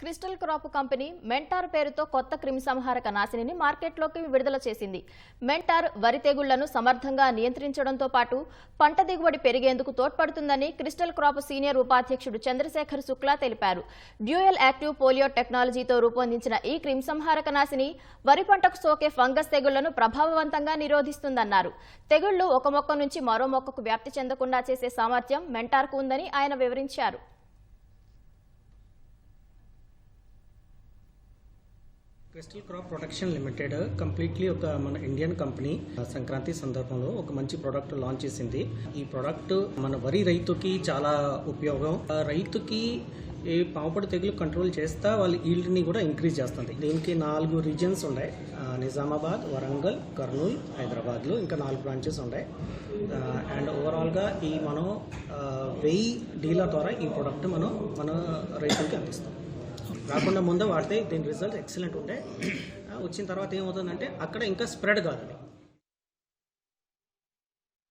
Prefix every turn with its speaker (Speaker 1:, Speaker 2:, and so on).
Speaker 1: Crystal crop company mentor పేరుతో కొత్త క్రిమిసంహారక నాశినిని మార్కెట్లోకి విడుదల చేసింది. మెంటార్ వరి తెగుళ్ళను సమర్థంగా నియంత్రించడంతో పాటు పంట దిగుబడి పెరిగేందుకు తోడ్పడుతుందని క్రిస్టల్ క్రాప్ సీనియర్ ఉపాధ్యక్షుడు చంద్రశేఖర్ శుక్లా తెలిపారు. డ్యూయల్ యాక్టివ్ పోలియో టెక్నాలజీతో రూపొందించిన ఈ క్రిమిసంహారక నాశిని వరి పంటకు సోకే ఫంగస్ తెగుళ్ళను ప్రభావవంతంగా నిరోధిస్తుందన్నారు. తెగుళ్ళు ఒక మొక్క నుంచి మరో మొక్కకు వ్యాప్తి చెందకుండా చేసే సామర్థ్యం మెంటార్కు ఉందని ఆయన వివరించారు.
Speaker 2: Crystal crop protection limited completely ఒక మన ఇండియన్ కంపెనీ సంక్రాంతి సందర్భంలో ఒక మంచి ప్రోడక్ట్ లాంచ్ చేసింది. ఈ ప్రోడక్ట్ మన వరి రైతుకి చాలా ఉపయోగం. ఆ రైతుకి ఈ పాముపడి తెగులు కంట్రోల్ చేస్తా వాళ్ళ ఈల్డ్ని కూడా ఇంక్రీజ్ చేస్తుంది. దీనికి నాలుగు రీజన్స్ ఉన్నాయి. నిజామాబాద్ వరంగల్ కర్నూలు హైదరాబాద్లో ఇంకా నాలుగు బ్రాంచెస్ ఉన్నాయి. అండ్ ఓవరాల్గా ఈ మనం వెయ్యి డీలర్ ద్వారా ఈ ప్రోడక్ట్ మనం మన రైతులకి అందిస్తాం. రాకుండా ముందే వాడితే దీని రిజల్ట్ ఎక్సలెంట్ ఉండే. వచ్చిన తర్వాత ఏమవుతుందంటే అక్కడ ఇంకా స్ప్రెడ్ కాదు